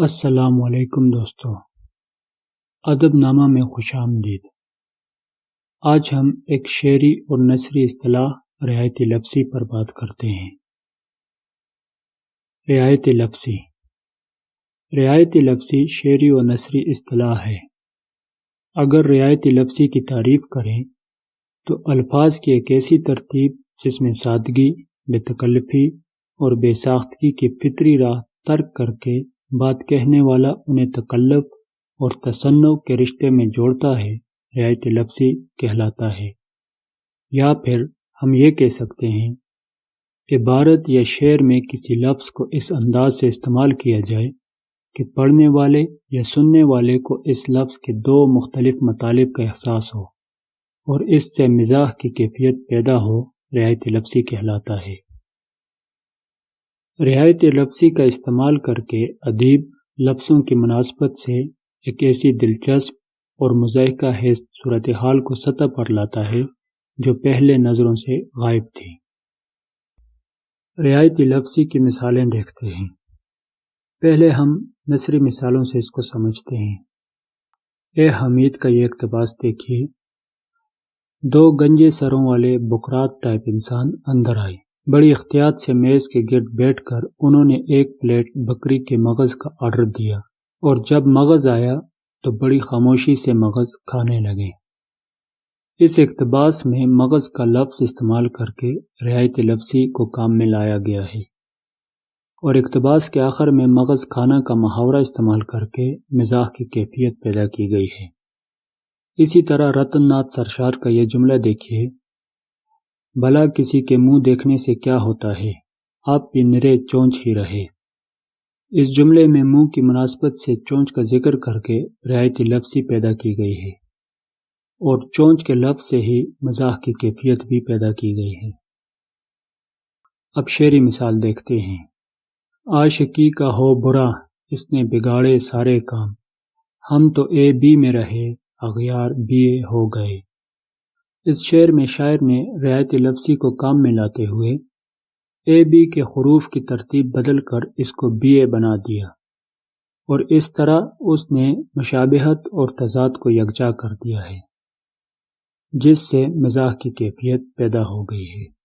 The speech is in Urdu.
السلام علیکم دوستو۔ ادب نامہ میں خوش آمدید۔ آج ہم ایک شعری اور نثری اصطلاح رعایتی لفظی پر بات کرتے ہیں۔ رعایتی لفظی۔ رعایتی لفظی شعری و نثری اصطلاح ہے۔ اگر رعایتی لفظی کی تعریف کریں تو الفاظ کی ایک ایسی ترتیب جس میں سادگی، بے تکلفی اور بے ساختگی کی فطری راہ ترک کر کے بات کہنے والا انہیں تکلف اور تصنع کے رشتے میں جوڑتا ہے، رعایت لفظی کہلاتا ہے۔ یا پھر ہم یہ کہہ سکتے ہیں کہ بھارت یا شعر میں کسی لفظ کو اس انداز سے استعمال کیا جائے کہ پڑھنے والے یا سننے والے کو اس لفظ کے دو مختلف مطالب کا احساس ہو اور اس سے مزاح کی کیفیت پیدا ہو، رعایت لفظی کہلاتا ہے۔ رعایت لفظی کا استعمال کر کے ادیب لفظوں کی مناسبت سے ایک ایسی دلچسپ اور مذائقہ حیث صورتحال کو سطح پر لاتا ہے جو پہلے نظروں سے غائب تھی۔ رعایتی لفظی کی مثالیں دیکھتے ہیں۔ پہلے ہم نثری مثالوں سے اس کو سمجھتے ہیں۔ اے حمید کا یہ اقتباس دیکھیے۔ دو گنجے سروں والے بکرات ٹائپ انسان اندر آئے۔ بڑی احتیاط سے میز کے گرد بیٹھ کر انہوں نے ایک پلیٹ بکری کے مغز کا آرڈر دیا اور جب مغز آیا تو بڑی خاموشی سے مغز کھانے لگے۔ اس اقتباس میں مغز کا لفظ استعمال کر کے رعایت لفظی کو کام میں لایا گیا ہے۔ اور اقتباس کے آخر میں مغز کھانا کا محاورہ استعمال کر کے مزاح کی کیفیت پیدا کی گئی ہے۔ اسی طرح رتن ناتھ سرشار کا یہ جملہ دیکھیے۔ بلا کسی کے منہ دیکھنے سے کیا ہوتا ہے؟ آپ بھی نرے چونچ ہی رہے۔ اس جملے میں منہ کی مناسبت سے چونچ کا ذکر کر کے رعایتی لفظی پیدا کی گئی ہے۔ اور چونچ کے لفظ سے ہی مزاح کی کیفیت بھی پیدا کی گئی ہے۔ اب شعری مثال دیکھتے ہیں۔ عاشقی کا ہو برا، اس نے بگاڑے سارے کام۔ ہم تو اے بی میں رہے، اغیار بی اے ہو گئے۔ اس شعر میں شاعر نے رعایت لفظی کو کام میں لاتے ہوئے اے بی کے حروف کی ترتیب بدل کر اس کو بی اے بنا دیا اور اس طرح اس نے مشابہت اور تضاد کو یکجا کر دیا ہے، جس سے مزاح کی کیفیت پیدا ہو گئی ہے۔